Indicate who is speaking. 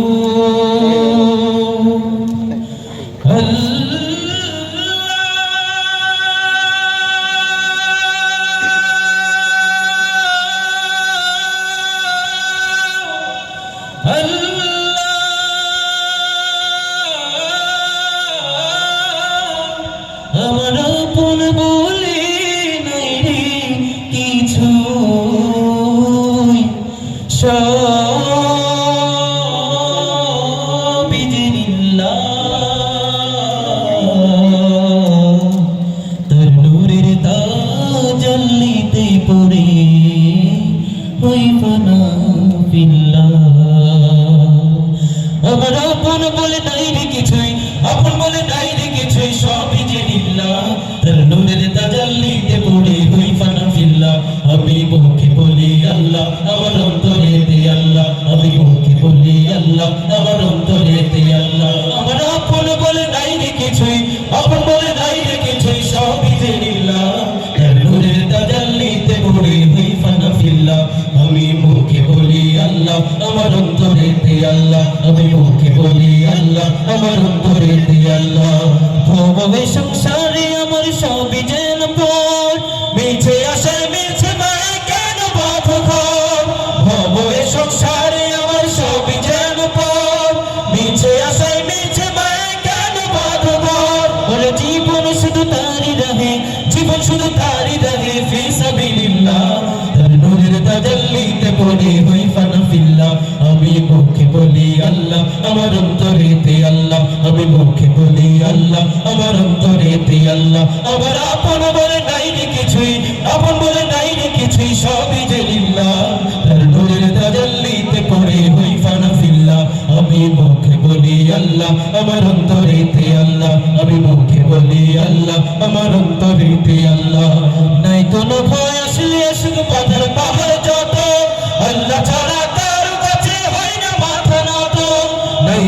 Speaker 1: আমার ফানা ফিল্লাহ। আমার বলে নাই রে কিছুই, আপন বলে নাই রে কিছুই সবই যে লিল্লাহ তার নূরের তাজাল্লিতে পড়ে হই ফানা ফিল্লাহ বলি আল্লাহ, আমার মুখে বলি আল্লাহ আল্লাহ। আমার আপন বলে নাই রে কিছুই, আপন ফানা ফিল্লাহ আমি মুখে বলি আল্লাহ, আমার অন্তরে আল্লাহ, আমি মুখে বলি আল্লাহ, আমার অন্তরে আল্লাহ। ভবে সংসারে আমার অন্তরেতে আল্লাহ, আমি মুখে বলি আল্লাহ, আমার অন্তরেতে আল্লাহ। আমার আপন বলে নাই রে কিছুই, আপন বলে নাই রে কিছুই, সবই যে লিল্লাহ তার নূরের তাজাল্লিতে পড়ে হই ফানা ফিল্লাহ আমি মুখে বলি আল্লাহ, আমার অন্তরেতে আল্লাহ। আমি মুখে বলি আল্লাহ, আমার অন্তরেতে আল্লাহ। নাই কোনো ভয় আসলে শুধু পাথর পাহাড়